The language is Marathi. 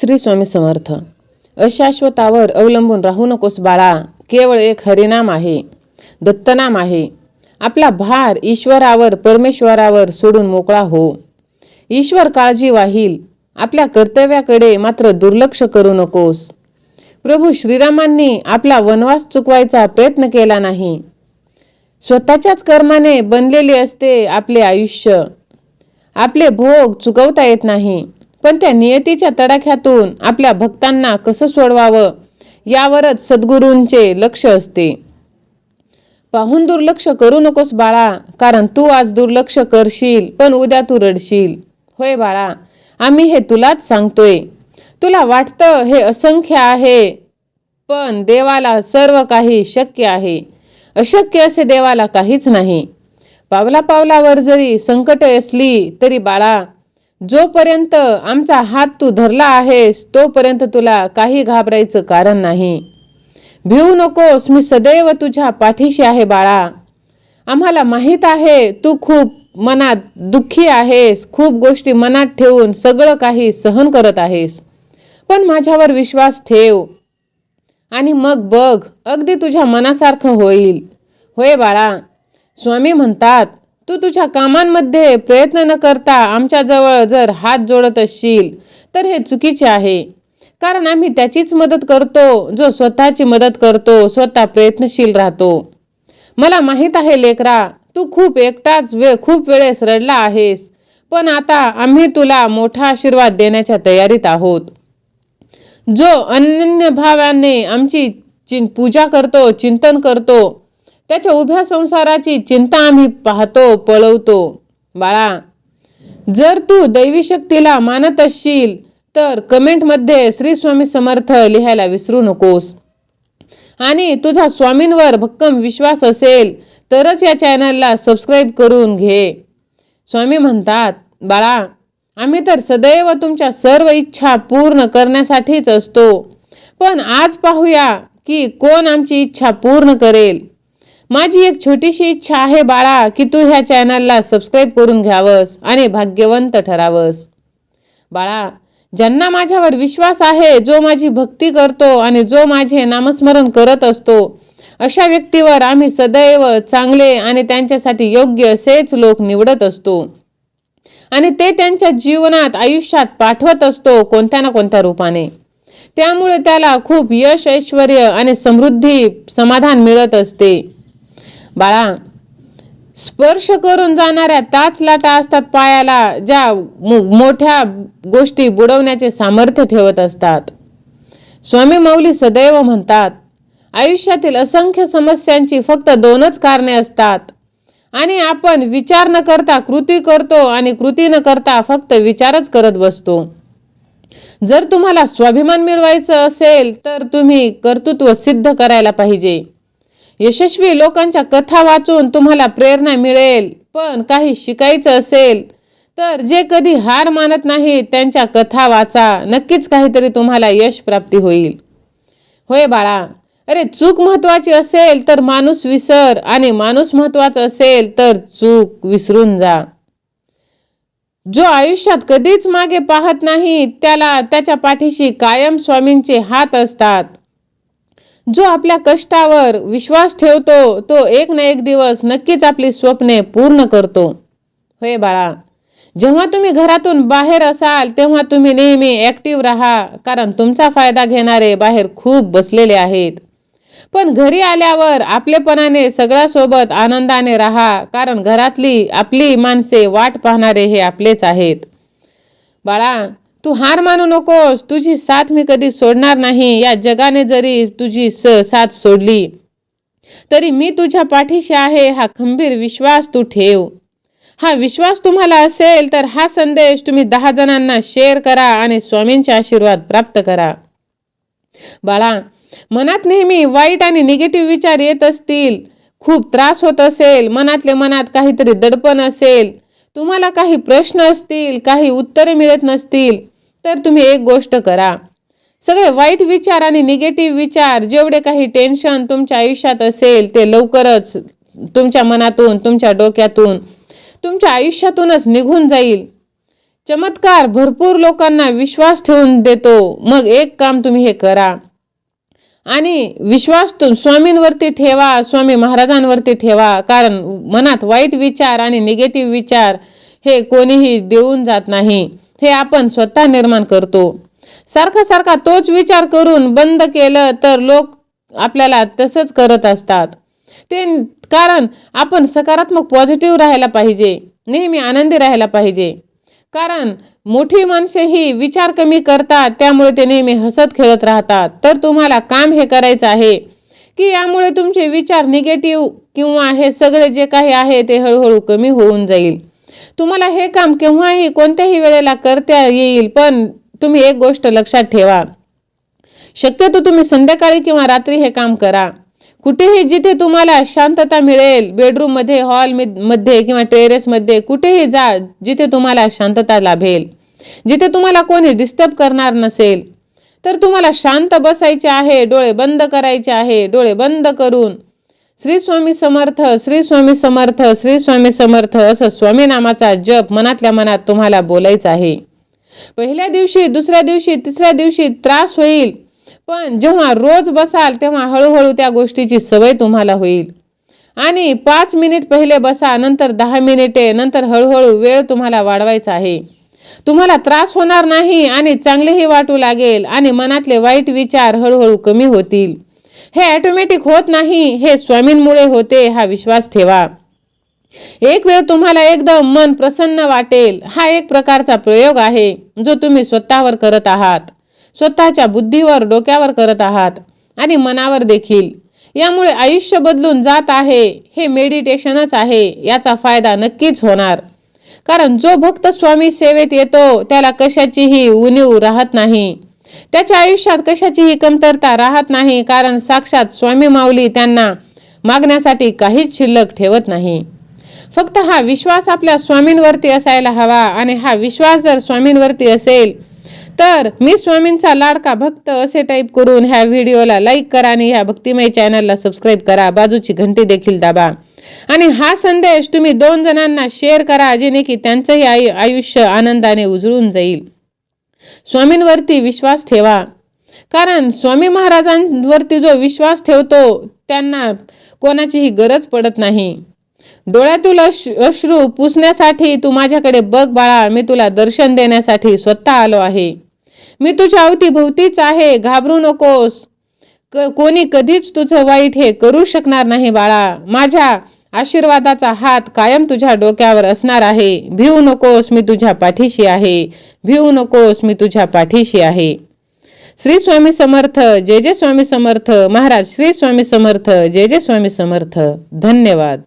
श्री स्वामी समर्थ. अशाश्वतावर अवलंबून राहू नकोस बाळा. केवळ एक हरिनाम आहे. दत्तनाम आहे. आपला भार ईश्वरावर परमेश्वरावर सोडून मोकळा हो. ईश्वर काळजी वाहील. आपल्या कर्तव्याकडे मात्र दुर्लक्ष करू नकोस. प्रभू श्रीरामांनी आपला वनवास चुकवायचा प्रयत्न केला नाही. स्वतःच्याच कर्माने बनलेले असते आपले आयुष्य. आपले भोग चुकवता येत नाही. पण त्या नियतीच्या तडाख्यातून आपल्या भक्तांना कसं सोडवावं यावरच सद्गुरूंचे लक्ष असते. पाहून दुर्लक्ष करू नकोस बाळा कारण तू आज दुर्लक्ष करशील पण उद्या तू रडशील. होय बाळा आम्ही हे तुलाच सांगतोय. तुला वाटतं हे असंख्य आहे पण देवाला सर्व काही शक्य आहे. अशक्य असे देवाला काहीच नाही. पावला पावलावर जरी संकट असली तरी बाळा जोपर्यंत आमचा हात तू धरला आहेस तोपर्यंत तुला काही घाबरायचं कारण नाही. भिवू नकोस मी सदैव तुझ्या पाठीशी आहे बाळा. आम्हाला माहीत आहे तू खूप मनात दुःखी आहेस खूप गोष्टी मनात ठेवून सगळं काही सहन करत आहेस. पण माझ्यावर विश्वास ठेव. आणि मग बघ अगदी तुझ्या मनासारखं होईल. होय बाळा. स्वामी म्हणतात तू तुझ्या कामांमध्ये प्रयत्न न करता आमच्याजवळ जर हात जोडत असशील तर हे चुकीचे आहे. कारण आम्ही त्याचीच मदत करतो जो स्वतःची मदत करतो स्वतः प्रयत्नशील राहतो. मला माहीत आहे लेकरा तू खूप एकटाच वेळ खूप वेळेस रडला आहेस पण आता आम्ही तुला मोठा आशीर्वाद देण्याच्या तयारीत आहोत. जो अनन्य भावाने आमची चिं पूजा करतो चिंतन करतो त्याच्या उभ्या संसाराची चिंता आम्ही पाहतो पळवतो. बाळा जर तू दैवी शक्तीला मानत असशील तर कमेंटमध्ये श्री स्वामी समर्थ लिहायला विसरू नकोस. आणि तुझा स्वामींवर भक्कम विश्वास असेल तरच या चॅनलला सबस्क्राईब करून घे. स्वामी म्हणतात बाळा आम्ही तर सदैव तुमच्या सर्व इच्छा पूर्ण करण्यासाठीच असतो. पण आज पाहूया की कोण आमची इच्छा पूर्ण करेल. माझी एक छोटीशी इच्छा आहे बाळा की तू ह्या चॅनलला सबस्क्राईब करून घ्यावंस आणि भाग्यवंत ठरावंस. बाळा ज्यांना माझ्यावर विश्वास आहे जो माझी भक्ती करतो आणि जो माझे नामस्मरण करत असतो अशा व्यक्तीवर आम्ही सदैव चांगले आणि त्यांच्यासाठी योग्य असेच लोक निवडत असतो. आणि ते त्यांच्या जीवनात आयुष्यात पाठवत असतो कोणत्या ना कोणत्या रूपाने. त्यामुळे त्याला खूप यश ऐश्वर आणि समृद्धी समाधान मिळत असते. बाळा स्पर्श करून जाणाऱ्या ताच लाटा असतात पायाला ज्या मोठ्या गोष्टी बुडवण्याचे सामर्थ्य ठेवत असतात. स्वामी माऊली सदैव म्हणतात आयुष्यातील असंख्य समस्यांची फक्त दोनच कारणे असतात. आणि आपण विचार न करता कृती करतो आणि कृती न करता फक्त विचारच करत बसतो. जर तुम्हाला स्वाभिमान मिळवायचं असेल तर तुम्ही कर्तृत्व सिद्ध करायला पाहिजे. यशस्वी लोकांच्या कथा वाचून तुम्हाला प्रेरणा मिळेल पण काही शिकायचं असेल तर जे कधी हार मानत नाही त्यांच्या कथा वाचा. नक्कीच काहीतरी तुम्हाला यश प्राप्ती होईल. होय बाळा अरे चूक महत्वाची असेल तर माणूस विसर. आणि माणूस महत्त्वाचा असेल तर चूक विसरून जा. जो आयुष्यात कधीच मागे पाहत नाही त्याला त्याच्या पाठीशी कायम स्वामींचे हात असतात. जो आपल्या कष्टावर विश्वास ठेवतो तो एक ना एक दिवस नक्कीच आपली स्वप्ने पूर्ण करतो. होय बाळा जेव्हा तुम्ही घरातून बाहेर असाल तेव्हा तुम्ही नेहमी ॲक्टिव्ह राहा कारण तुमचा फायदा घेणारे बाहेर खूप बसलेले आहेत. पण घरी आल्यावर आपलेपणाने सगळ्यासोबत आनंदाने राहा कारण घरातली आपली माणसे वाट पाहणारे हे आपलेच आहेत. बाळा तू हार मानू नकोस. तुझी साथ मी कधी सोडणार नाही. या जगाने जरी तुझी स साथ सोडली तरी मी तुझ्या पाठीशी आहे. हा खंबीर विश्वास तू ठेव. हा विश्वास तुम्हाला असेल तर हा संदेश तुम्ही दहा जणांना शेअर करा आणि स्वामींचे आशीर्वाद प्राप्त करा. बाळा मनात नेहमी वाईट आणि निगेटिव्ह विचार येत असतील. खूप त्रास होत असेल. मनातले मनात काहीतरी दडपण असेल. तुम्हाला काही प्रश्न असतील काही उत्तरे मिळत नसतील. तर तुम्ही एक गोष्ट करा. सगळे वाईट विचार आणि निगेटिव्ह विचार जेवढे काही टेन्शन तुमच्या आयुष्यात असेल ते लवकरच तुमच्या मनातून तुमच्या डोक्यातून तुमच्या आयुष्यातूनच निघून जाईल. चमत्कार भरपूर लोकांना विश्वास ठेवून देतो. मग एक काम तुम्ही हे करा. आणि विश्वास स्वामींवरती ठेवा स्वामी महाराजांवरती ठेवा. कारण मनात वाईट विचार आणि निगेटिव्ह विचार हे कोणीही देऊन जात नाही. हे आपण स्वतः निर्माण करतो. सारखा सारखा तोच विचार करून बंद केलं तर लोक आपल्याला तसंच करत असतात. ते कारण आपण सकारात्मक पॉझिटिव्ह राहायला पाहिजे नेहमी आनंदी राहायला पाहिजे. कारण मोठी माणसे ही विचार कमी करतात त्यामुळे ते नेहमी हसत खेळत राहतात. तर तुम्हाला काम हे करायचं आहे की यामुळे तुमचे विचार निगेटिव्ह किंवा हे सगळे जे काही आहे ते हळूहळू कमी होऊन जाईल. तुम्हाला हे काम केव्हाही कोणत्याही वेळेला करता येईल पण तुम्ही एक गोष्ट लक्षात ठेवा. शक्यतो तुम्ही संध्याकाळी किंवा रात्री हे काम करा. कुठेही जिथे तुम्हाला शांतता मिळेल बेडरूममध्ये हॉलमध्ये किंवा टेरेसमध्ये कुठेही जा जिथे तुम्हाला शांतता लाभेल. जिथे तुम्हाला कोणी डिस्टर्ब करणार नसेल तर तुम्हाला शांत बसायचे आहे डोळे बंद करायचे आहे डोळे बंद करून श्री स्वामी समर्थ श्री स्वामी समर्थ श्री स्वामी समर्थ असं स्वामी नामाचा जप मनातल्या मनात तुम्हाला बोलायचं आहे. पहिल्या दिवशी दुसऱ्या दिवशी तिसऱ्या दिवशी त्रास होईल. पण जेव्हा रोज बसाल तेव्हा हळूहळू त्या गोष्टीची सवय तुम्हाला होईल. आणि पाच मिनिट पहिले बसा नंतर दहा मिनिटे नंतर हळूहळू वेळ तुम्हाला वाढवायचा आहे. तुम्हाला त्रास होणार नाही आणि चांगलेही वाटू लागेल आणि मनातले वाईट विचार हळूहळू कमी होतील. हे ॲटोमॅटिक होत नाही हे स्वामींमुळे होते हा विश्वास ठेवा. एक वेळ तुम्हाला एकदम मन प्रसन्न वाटेल हा एक प्रकारचा प्रयोग आहे जो तुम्ही स्वतःवर करत आहात. स्वतःच्या बुद्धीवर डोक्यावर करत आहात आणि मनावर देखील. यामुळे आयुष्य बदलून जात आहे हे मेडिटेशनच आहे याचा फायदा नक्कीच होणार. कारण जो भक्त स्वामी सेवेत येतो त्याला कशाचीही उणीव राहत नाही. त्याच्या आयुष्यात कशाचीही कमतरता राहत नाही कारण साक्षात स्वामी माऊली त्यांना मागण्यासाठी काहीच शिल्लक ठेवत नाही. फक्त हा विश्वास आपल्या स्वामींवरती असायला हवा आणि हा विश्वास जर स्वामींवरती असेल तर मी स्वामींचा लाडका भक्त असे टाईप करून ह्या व्हिडिओला लाईक करा आणि ह्या भक्तिमय चॅनलला सबस्क्राईब करा. बाजूची घंटी देखील दाबा. आणि हा संदेश तुम्ही दोन जणांना शेअर करा जेणे की त्यांचंही आयु आयुष्य आनंदाने उजळून जाईल. स्वामींवरती विश्वास ठेवा. कारण स्वामी महाराजांवरती जो विश्वास ठेवतो त्यांना कोणाचीही गरज पडत नाही. डोळ्यातील अश अश्रू पुसण्यासाठी तू माझ्याकडे बघ बाळा मी तुला दर्शन देण्यासाठी स्वतः आलो आहे. मी तुझ्या अवतीभोवतीच आहे घाबरू नकोस. क कोणी कधीच तुझं वाईट हे करू शकणार नाही बाळा. माझ्या आशीर्वादाचा हात कायम तुझ्या डोक्यावर असणार आहे. भिवू नकोस मी तुझ्या पाठीशी आहे. भिवू नकोस मी तुझ्या पाठीशी आहे. श्री स्वामी समर्थ जय जय स्वामी समर्थ. महाराज श्री स्वामी समर्थ जय जय स्वामी समर्थ. धन्यवाद.